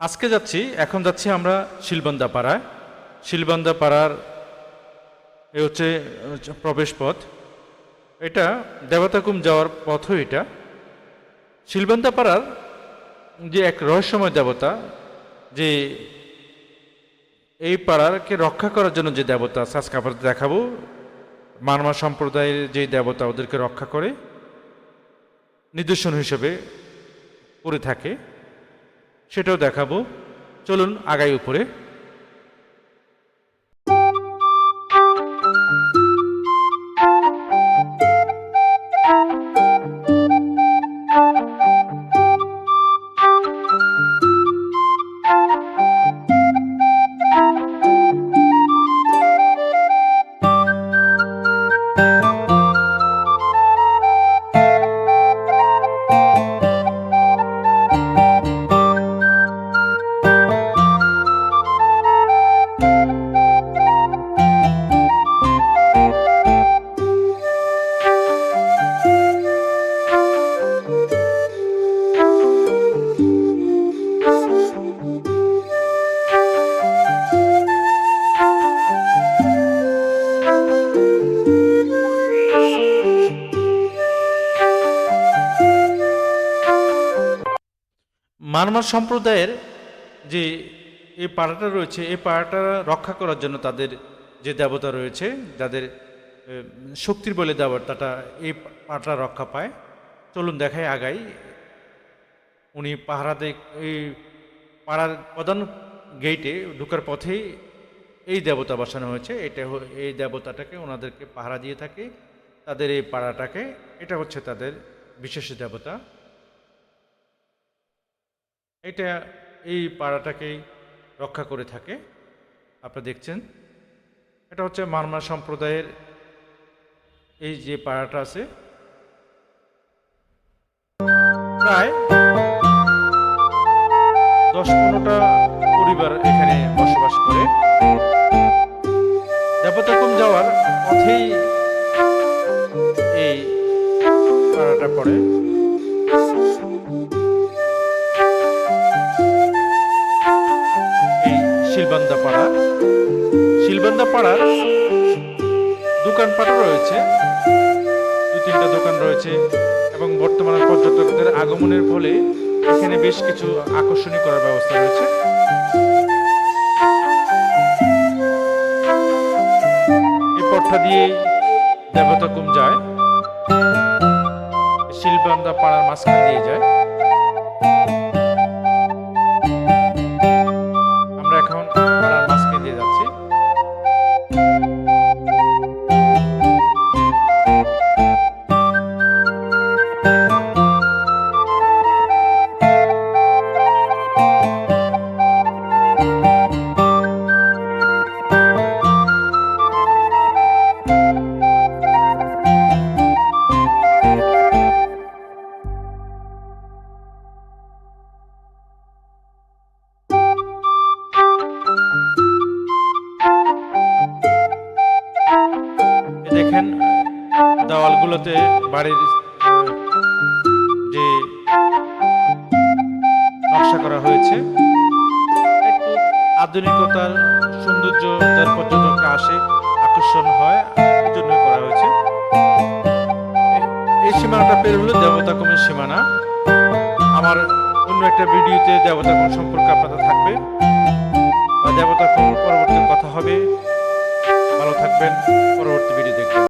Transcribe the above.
আজকে যাচ্ছি, এখন যাচ্ছি আমরা শিলবন্দা পাড়ায় শিলবন্দা পাড়ার এ হচ্ছে প্রবেশ পথ এটা দেবতাকুম যাওয়ার পথও এটা। শিলবন্দা পাড়ার যে এক রহস্যময় দেবতা, যে এই পাড়ারকে রক্ষা করার জন্য যে দেবতা আজকে দেখাবো। মানমা সম্প্রদায়ের যে দেবতা ওদেরকে রক্ষা করে, নিদর্শন হিসেবে করে থাকে। সেটাও দেখাবো। চলুন আগাই উপরে। মানমার সম্প্রদায়ের যে এই পাড়াটা রয়েছে এই পাড়াটা রক্ষা করার জন্য তাদের যে দেবতা রয়েছে, যাদের শক্তির বলে দেবতাটা এই পাড়াটা রক্ষা পায়। চলুন দেখাই আগাই। উনি পাহারা দেখ এই পাড়ার প্রধান গেইটে ঢুকার পথেই এই দেবতা বসানো হয়েছে। এটা এই দেবতাটাকে ওনাদেরকে পাহারা দিয়ে থাকে, তাদের এই পাড়াটাকে। এটা হচ্ছে তাদের বিশেষ দেবতা। এটা এই পাড়াটাকেই রক্ষা করে থাকে। আপনারা দেখছেন? এটা হচ্ছে মারমা সম্প্রদায়ের এই যে পাড়াটা আছে। প্রায় দশ পনেরোটা পরিবার এখানে বসবাস করে। শিলবান্দা পাড়ার দোকানপাটও রয়েছে। দু তিনটা দোকান রয়েছে এবং বর্তমানে পর্যটকদের আগমনের ফলে এখানে বেশ কিছু আকর্ষণীয় করার ব্যবস্থা রয়েছে। এই পথটা দিয়ে দেবতাকুম যায়। শিলবান্দা পাড়ার মাঝখান দিয়ে যায়। দেখেন, দেওয়ালগুলোতে বাড়ির যে নকশা করা হয়েছে আধুনিকতার সৌন্দর্য যার পর্যটকরা আসে, আকর্ষণ হয়, এই জন্যই করা হয়েছে। এই সীমানাটা পের হলো দেবতাকুমের সীমানা। আমার অন্য একটা ভিডিওতে দেবতাকুম সম্পর্কে আপনাদের থাকবে। বা দেবতাকুম পরবর্তী কথা হবে। ভালো থাকবেন পরবর্তী ভিডিও দেখবেন।